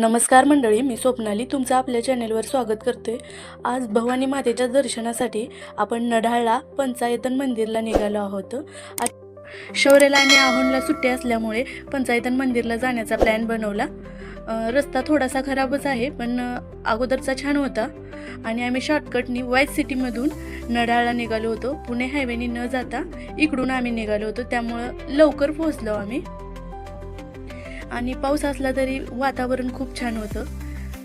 नमस्कार मंडळी मी स्वप्नाली तुमचं आपल्या चॅनेलवर स्वागत करते आज भवानी मातेच्या दर्शनासाठी आपण नढाळला पंचायतन मंदिरला निघालो आहोत. शौर्याला आणि आहोनला सुट्टी असल्यामुळे पंचायतन मंदिरला जाण्याचा प्लॅन बनवला. रस्ता थोडासा खराबच आहे पण अगोदरचा छान होता. आणि आम्ही शॉर्टकटनी वाईट सिटीमधून नढाळला निघालो होतो. पुणे हायवेनी न जाता इकडून आम्ही निघालो होतो. त्यामुळं लवकर पोहोचलो आम्ही. आणि पाऊस असला तरी वातावरण खूप छान होतं.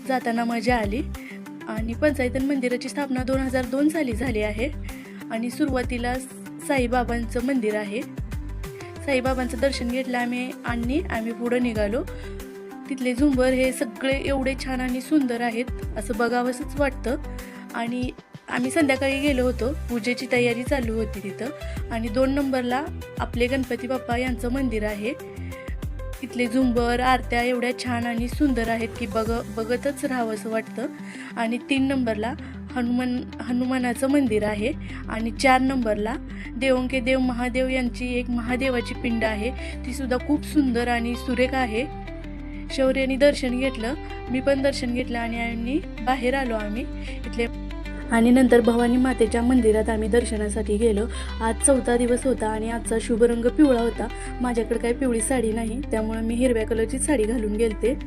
जाताना मजा आली. आणि पंचायतन मंदिराची स्थापना दोन हजार दोन साली झाली आहे. आणि सुरुवातीला साईबाबांचं मंदिर आहे. साईबाबांचं दर्शन घेतलं आम्ही आणि आम्ही पुढं निघालो. तिथले झुंबर हे सगळे एवढे छान आणि सुंदर आहेत असं बघावंसंच वाटतं. आणि आम्ही संध्याकाळी गेलो होतो. पूजेची तयारी चालू होती तिथं. आणि दोन नंबरला आपले गणपती बाप्पा यांचं मंदिर आहे. तिथले झुंबर आरत्या एवढ्या छान आणि सुंदर आहेत की बघ बघतच राहावं असं वाटतं. आणि तीन नंबरला हनुमान हनुमानाचं मंदिर आहे. आणि चार नंबरला देवंके देव महादेव यांची एक महादेवाची पिंड आहे. ती सुद्धा खूप सुंदर आणि सुरेख आहे. शौर्याने दर्शन घेतलं. मी पण दर्शन घेतलं आणि आम्ही बाहेर आलो आम्ही. इथले आणि नंतर भवानी मातेच्या मंदिरात आम्ही दर्शनासाठी गेलो. आज चौथा दिवस होता आणि आजचा शुभ रंग पिवळा होता. माझ्याकडे काही पिवळी साडी नाही त्यामुळे मी हिरव्या कलरची साडी घालून गेलते.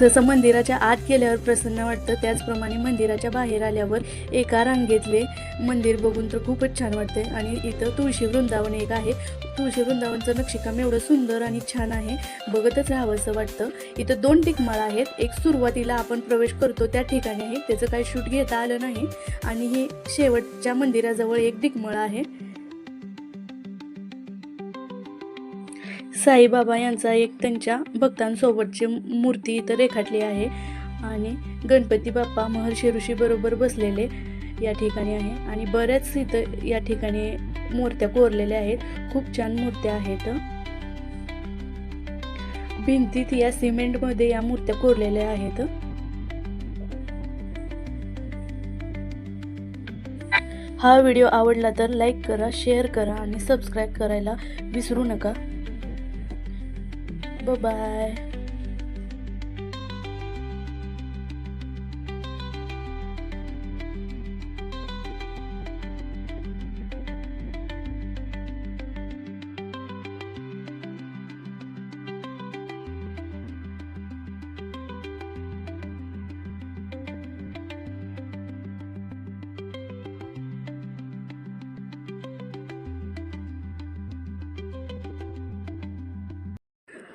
जसं मंदिराच्या आत गेल्यावर प्रसन्न वाटतं त्याचप्रमाणे मंदिराच्या बाहेर आल्यावर एका रांगेतले मंदिर बघून तर खूपच छान वाटते आणि इथं तुळशी वृंदावन एक आहे. तुळशी वृंदावनचं नक्षीकाम एवढं सुंदर आणि छान आहे. बघतच राहावं असं वाटतं. इथं दोन टिकमाळा आहेत. एक सुरुवातीला आपण प्रवेश करतो त्या ठिकाणी आहे. त्याचं काही शूट घेता आलं नाही. आणि हे शेवटच्या मंदिराजवळ एक दिग्मळ आहे. साईबाबा यांचा एक त्यांच्या भक्तांसोबतची मूर्ती इथं रेखाटली आहे. आणि गणपती बाप्पा महर्षी ऋषी बरोबर बसलेले या ठिकाणी आहे. आणि बऱ्याच इथं या ठिकाणी मूर्त्या कोरलेल्या आहेत. खूप छान मूर्त्या आहेत. भिंतीत या सिमेंटमध्ये या मूर्त्या कोरलेल्या आहेत. हा व्हिडिओ आवडला तर लाईक करा शेअर करा आणि सबस्क्राईब करायला विसरू नका. बाय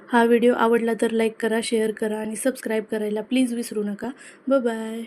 हा व्हिडिओ आवडला तर लाईक करा शेअर करा आणि सबस्क्राईब करायला प्लीज विसरू नका. बाय